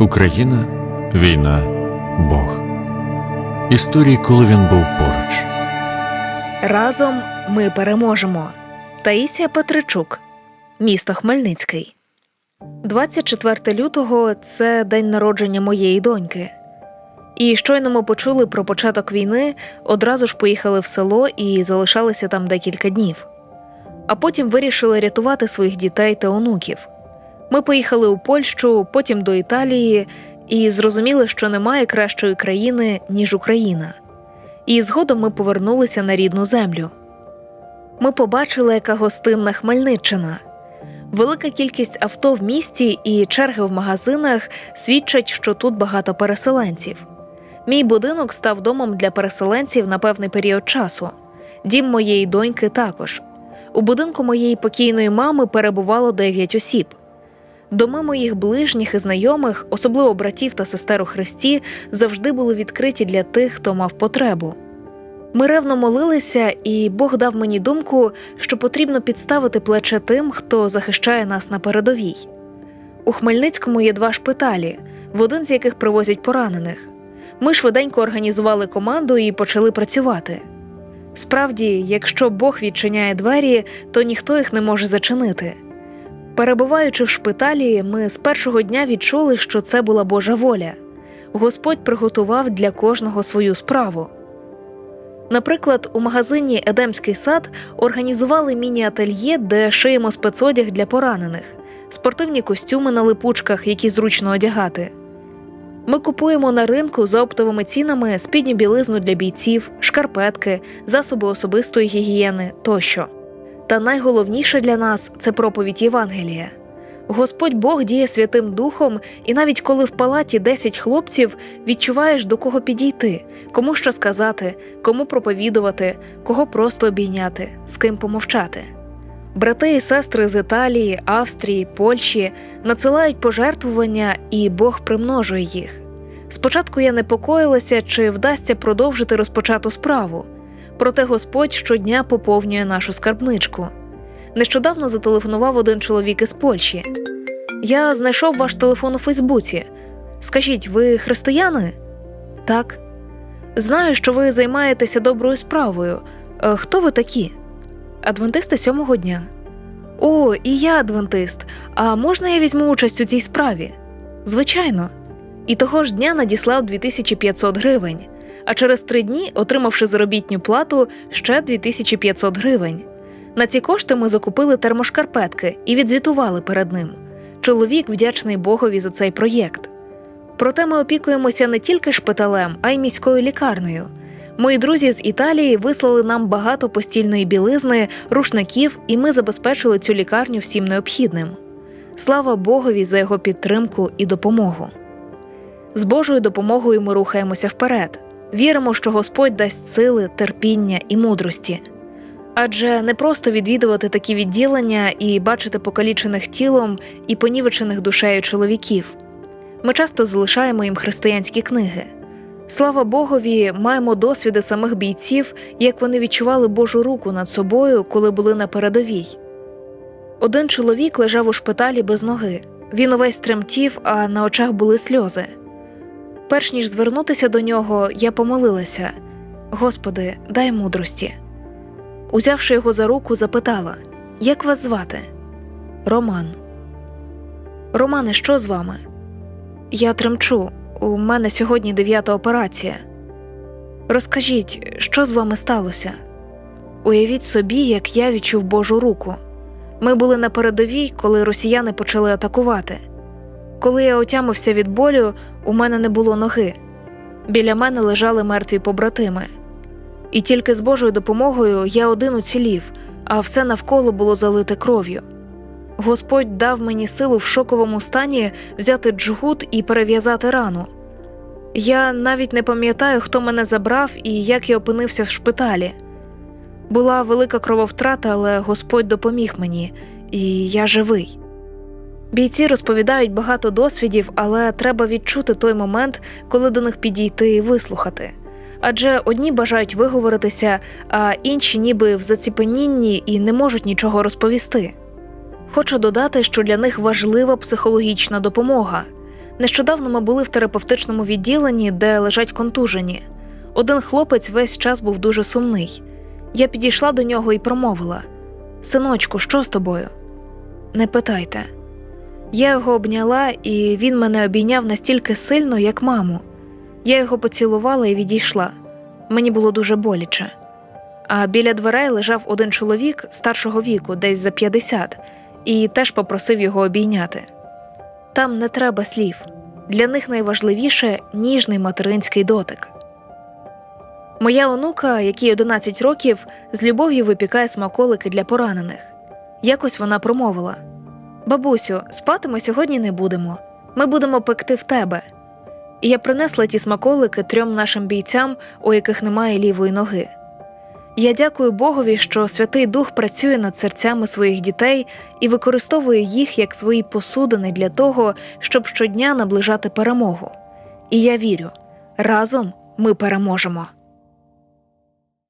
Україна, війна, Бог. Історії, коли він був поруч. Разом ми переможемо. Таїсія Петричук, місто Хмельницький. 24 лютого це день народження моєї доньки. І щойно ми почули про початок війни, одразу ж поїхали в село і залишалися там декілька днів. А потім вирішили рятувати своїх дітей та онуків. Ми поїхали у Польщу, потім до Італії, і зрозуміли, що немає кращої країни, ніж Україна. І згодом ми повернулися на рідну землю. Ми побачили, яка гостинна Хмельниччина. Велика кількість авто в місті і черги в магазинах свідчать, що тут багато переселенців. Мій будинок став домом для переселенців на певний період часу. Дім моєї доньки також. У будинку моєї покійної мами перебувало 9 осіб. Доми моїх ближніх і знайомих, особливо братів та сестер у Христі, завжди були відкриті для тих, хто мав потребу. Ми ревно молилися, і Бог дав мені думку, що потрібно підставити плече тим, хто захищає нас на передовій. У Хмельницькому є два шпиталі, в один з яких привозять поранених. Ми швиденько організували команду і почали працювати. Справді, якщо Бог відчиняє двері, то ніхто їх не може зачинити. Перебуваючи в шпиталі, ми з першого дня відчули, що це була Божа воля. Господь приготував для кожного свою справу. Наприклад, у магазині Едемський сад організували міні-ательє, де шиємо спецодяг для поранених, спортивні костюми на липучках, які зручно одягати. Ми купуємо на ринку за оптовими цінами спідню білизну для бійців, шкарпетки, засоби особистої гігієни тощо. Та найголовніше для нас це проповідь Євангелія. Господь Бог діє Святим Духом, і навіть коли в палаті 10 хлопців відчуваєш до кого підійти, кому що сказати, кому проповідувати, кого просто обійняти, з ким помовчати. Брати і сестри з Італії, Австрії, Польщі надсилають пожертвування, і Бог примножує їх. Спочатку я непокоїлася, чи вдасться продовжити розпочату справу. Проте Господь щодня поповнює нашу скарбничку. Нещодавно зателефонував один чоловік із Польщі. Я знайшов ваш телефон у Фейсбуці. Скажіть, ви християни? Так. Знаю, що ви займаєтеся доброю справою. Е, Хто ви такі? Адвентисти сьомого дня. О, і я адвентист. А можна я візьму участь у цій справі? Звичайно. І того ж дня надіслав 2500 гривень, а через три дні, отримавши заробітню плату, ще 2500 гривень. На ці кошти ми закупили термошкарпетки і відзвітували перед ним. Чоловік вдячний Богові за цей проєкт. Проте ми опікуємося не тільки шпиталем, а й міською лікарнею. Мої друзі з Італії вислали нам багато постільної білизни, рушників, і ми забезпечили цю лікарню всім необхідним. Слава Богові за його підтримку і допомогу. З Божою допомогою ми рухаємося вперед. Віримо, що Господь дасть сили, терпіння і мудрості. Адже не просто відвідувати такі відділення і бачити покалічених тілом і понівечених душею чоловіків. Ми часто залишаємо їм християнські книги. Слава Богові, маємо досвіди самих бійців, як вони відчували Божу руку над собою, коли були на передовій. Один чоловік лежав у шпиталі без ноги. Він увесь тремтів, а на очах були сльози. Перш ніж звернутися до нього, я помолилася Господи, дай мудрості. Узявши його за руку, запитала Як вас звати? Роман. Романе, що з вами? Я тремчу. У мене сьогодні дев'ята операція. Розкажіть, що з вами сталося? Уявіть собі, як я відчув Божу руку. Ми були на передовій, коли росіяни почали атакувати. Коли я отямився від болю, у мене не було ноги. Біля мене лежали мертві побратими. І тільки з Божою допомогою я один уцілів, а все навколо було залите кров'ю. Господь дав мені силу в шоковому стані взяти джгут і перев'язати рану. Я навіть не пам'ятаю, хто мене забрав і як я опинився в шпиталі. Була велика крововтрата, але Господь допоміг мені, і я живий. Бійці розповідають багато досвідів, але треба відчути той момент, коли до них підійти і вислухати. Адже одні бажають виговоритися, а інші ніби в заціпенінні і не можуть нічого розповісти. Хочу додати, що для них важлива психологічна допомога. Нещодавно ми були в терапевтичному відділенні, де лежать контужені. Один хлопець весь час був дуже сумний. Я підійшла до нього і промовила: Синочку, що з тобою? Не питайте. Я його обняла, і він мене обійняв настільки сильно, як маму. Я його поцілувала і відійшла. Мені було дуже боляче. А біля дверей лежав один чоловік старшого віку, десь за 50, і теж попросив його обійняти. Там не треба слів. Для них найважливіше ніжний материнський дотик. Моя онука, якій 11 років, з любов'ю випікає смаколики для поранених. Якось вона промовила: Бабусю, спати ми сьогодні не будемо. Ми будемо пекти в тебе. І я принесла ті смаколики трьом нашим бійцям, у яких немає лівої ноги. Я дякую Богові, що Святий Дух працює над серцями своїх дітей і використовує їх як свої посудини для того, щоб щодня наближати перемогу. І я вірю, разом ми переможемо.